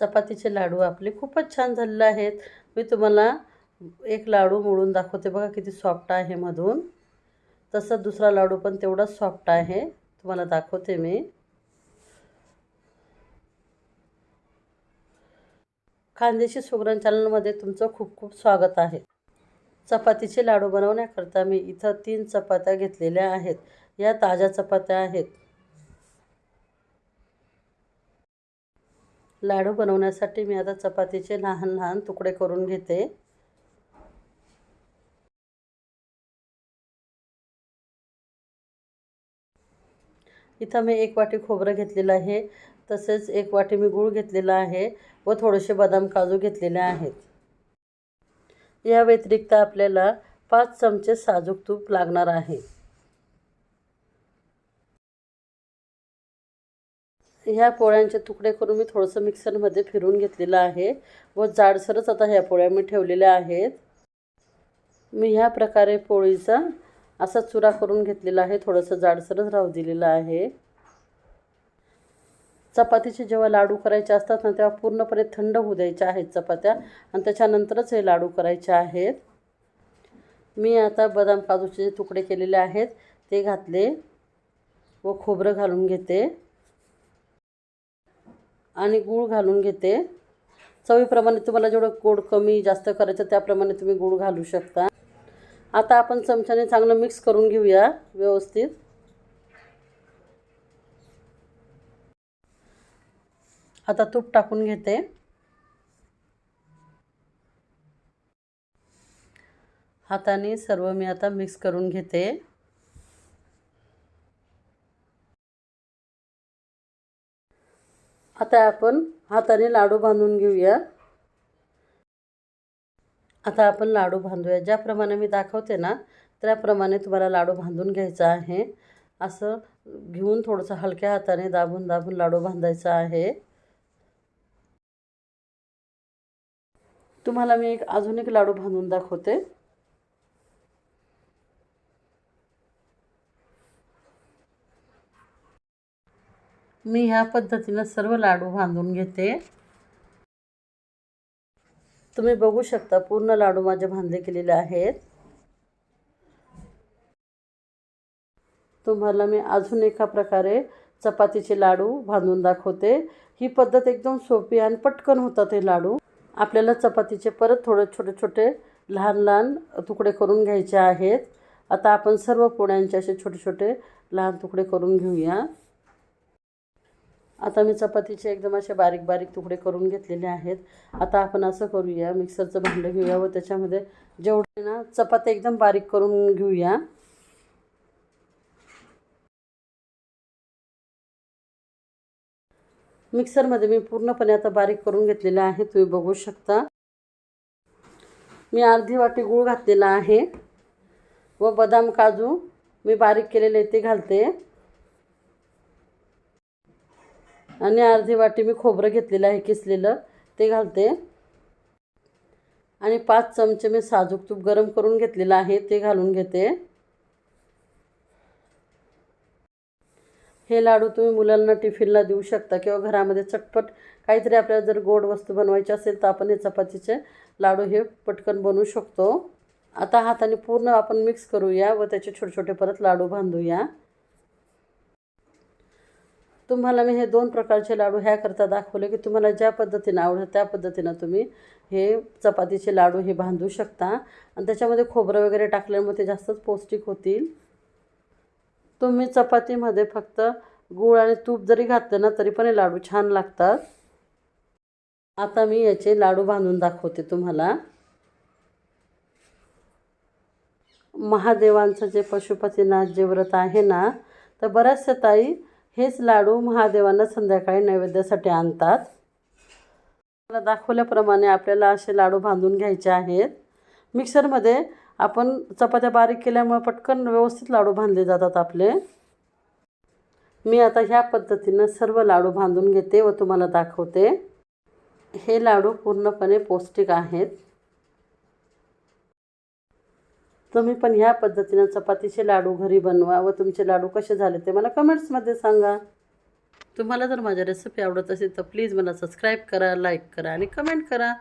चपातीचे लाडू आपले खूपच छान झालेले आहेत. मी तुम्हाला एक लाडू मोडून दाखवते. बघा किती सॉफ्ट आहे मधून. तसं दुसरा लाडू पण तेवढाच सॉफ्ट आहे. तुम्हाला दाखवते मी. खानदेशी सुगरण चॅनलमध्ये तुमचं खूप खूप स्वागत आहे. चपातीचे लाडू बनवण्याकरता मी इथं तीन चपात्या घेतलेल्या आहेत. या ताज्या चपात्या आहेत. लाडू बनवण्यासाठी मी आता चपातीचे लहान लहान तुकडे करून घेते. इथं मी एक वाटी खोबरं घेतलेलं आहे. तसेच एक वाटी मी गूळ घेतलेला आहे व थोडेसे बदाम काजू घेतलेले आहेत. या व्यतिरिक्त आपल्याला पाच चमचे साजूक तूप लागणार आहे. ह्या पोळ्यांचे तुकडे करून मी थोडंसं मिक्सरमध्ये फिरून घेतलेलं आहे. व जाडसरच आता ह्या पोळ्या मी ठेवलेल्या आहेत. मी ह्या प्रकारे पोळीचा असा चुरा करून घेतलेला आहे. थोडंसं जाडसरच राहू दिलेलं आहे. चपातीचे जेव्हा लाडू करायचे असतात ना तेव्हा पूर्णपणे थंड होऊ द्यायच्या आहेत चपात्या. आणि त्याच्यानंतरच हे लाडू करायचे आहेत. मी आता बदाम काजूचे जे तुकडे केलेले आहेत ते घातले व खोबरं घालून घेते. आणि गूळ घालून घेते. चवीप्रमाणे तुम्हाला जेवढं गोड कमी जास्त करायचं त्याप्रमाणे तुम्ही गूळ घालू शकता. आता आपण चमच्याने चांगलं मिक्स करून घेऊया व्यवस्थित. आता तूप टाकून घेते. हाताने सर्व मी आता मिक्स करून घेते. आता आपण हाताने लाडू बांधून घेऊया. आता आपण लाडू बांधूया. ज्याप्रमाणे मी दाखवते ना त्याप्रमाणे तुम्हाला लाडू बांधून घ्यायचा आहे. असं घेऊन थोडंसं हलक्या हाताने दाबून दाबून लाडू बांधायचा आहे. तुम्हाला मी एक अजून एक लाडू बांधून दाखवते. मी ह्या पद्धतीनं सर्व लाडू बांधून घेते. तुम्ही बघू शकता पूर्ण लाडू माझे बांधले गेलेले आहेत. तुम्हाला मी अजून एका प्रकारे चपातीचे लाडू बांधून दाखवते. ही पद्धत एकदम सोपी आणि पटकन होतात हे लाडू. आपल्याला चपातीचे परत थोडे छोटे छोटे लहान लहान तुकडे करून घ्यायचे आहेत. आता आपण सर्व पोळ्यांचे असे छोटे छोटे लहान तुकडे करून घेऊया. आता मी चपातीचे एकदम असे बारीक बारीक तुकडे करून घेतलेले आहेत. आता आपण असं करूया मिक्सरचं भांडं घेऊया व त्याच्यामध्ये जेवढे ना चपात्या एकदम बारीक करून घेऊया. मिक्सरमध्ये मी पूर्णपणे आता बारीक करून घेतलेलं आहे तुम्ही बघू शकता. मी अर्धी वाटी गूळ घातलेला आहे व बदाम काजू मी बारीक केलेले ते घालते. आणि अर्धी वाटी मी खोबरं घेतलेलं आहे किसलेलं. ते घालते. आणि पाच चमचे मी साजूक तूप गरम करून घेतलेलं आहे ते घालून घेते. हे लाडू तुम्ही मुलांना टिफिनला देऊ शकता किंवा घरामध्ये चटपट काहीतरी आपल्याला जर गोड वस्तू बनवायची असेल तर आपण हे चपातीचे लाडू हे पटकन बनवू शकतो. आता हाताने पूर्ण आपण मिक्स करूया व त्याचे छोटे छोटे परत लाडू बांधूया. तुम्हाला मी हे दोन प्रकारचे लाडू ह्याकरता दाखवले की तुम्हाला ज्या पद्धतीनं आवडतं त्या पद्धतीनं तुम्ही हे चपातीचे लाडू हे बांधू शकता. आणि त्याच्यामध्ये खोबरं वगैरे टाकल्यामुळे ते जास्तच पौष्टिक होतील. तुम्ही चपातीमध्ये फक्त गूळ आणि तूप जरी घातलं ना तरी पण हे लाडू छान लागतात. आता मी याचे लाडू बांधून दाखवते तुम्हाला. महादेवांचं जे पशुपतीनाथ जे व्रत आहे ना तर बऱ्याचशा ताई हेच लाडू महादेवांना संध्याकाळी नैवेद्यासाठी आणतात. मला दाखवल्याप्रमाणे आपल्याला असे लाडू बांधून घ्यायचे आहेत. मिक्सरमध्ये आपण चपात्या बारीक केल्यामुळे पटकन व्यवस्थित लाडू बांधले जातात आपले. मी आता ह्या पद्धतीनं सर्व लाडू बांधून घेते व तुम्हाला दाखवते. हे लाडू पूर्णपणे पौष्टिक आहेत. तुम्ही पण ह्या पद्धतीनं चपातीचे लाडू घरी बनवा व तुमचे लाडू कसे झाले ते मला कमेंट्समध्ये सांगा. तुम्हाला जर माझ्या रेसिपी आवडत असेल तर प्लीज मला सबस्क्राईब करा लाईक करा आणि कमेंट करा.